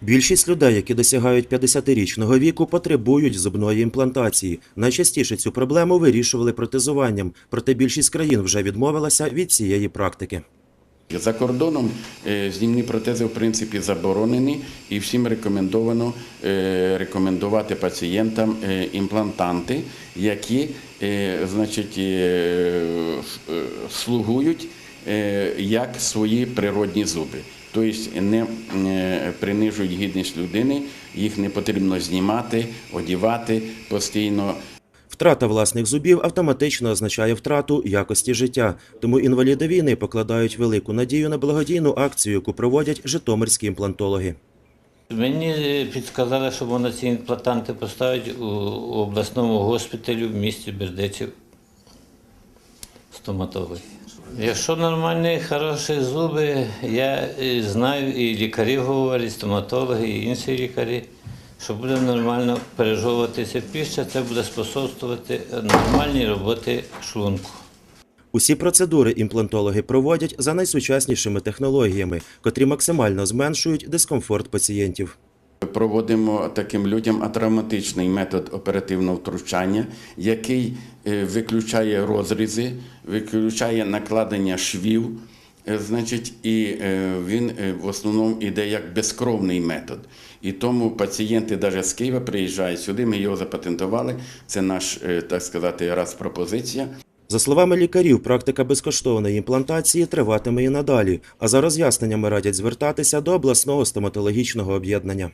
Більшість людей, які досягають 50-річного віку, потребують зубної імплантації. Найчастіше цю проблему вирішували протезуванням, проте більшість країн вже відмовилася від цієї практики. За кордоном е, знімні протези в принципі заборонені і всім рекомендовано е, рекомендувати пацієнтам е, імплантанти, які значить, слугують як свої природні зуби. Тобто не е, принижують гідність людини, їх не потрібно знімати, одівати постійно. Втрата власних зубів автоматично означає втрату якості життя, тому інваліди війни покладають велику надію на благодійну акцію, яку проводять житомирські імплантологи. Мені підказали, що можна ці імплантанти поставити у обласному госпіталі в місті Бердичів стоматологи. Якщо нормальні, хороші зуби, я знаю, і лікарі говорять, стоматологи, і інші лікарі, що буде нормально пережовуватися піща, це буде способствувати нормальній роботі шлунку. Усі процедури імплантологи проводять за найсучаснішими технологіями, котрі максимально зменшують дискомфорт пацієнтів. Проводимо таким людям атравматичний метод оперативного втручання, який е, виключає розрізи, виключає накладення швів. е, Значить, і е, він в основному йде як безкровний метод. І тому пацієнти навіть з Києва приїжджають сюди. Ми його запатентували. Це наш, так сказати, раз пропозиція. За словами лікарів, практика безкоштовної імплантації триватиме і надалі, а за роз'ясненнями радять звертатися до обласного стоматологічного об'єднання.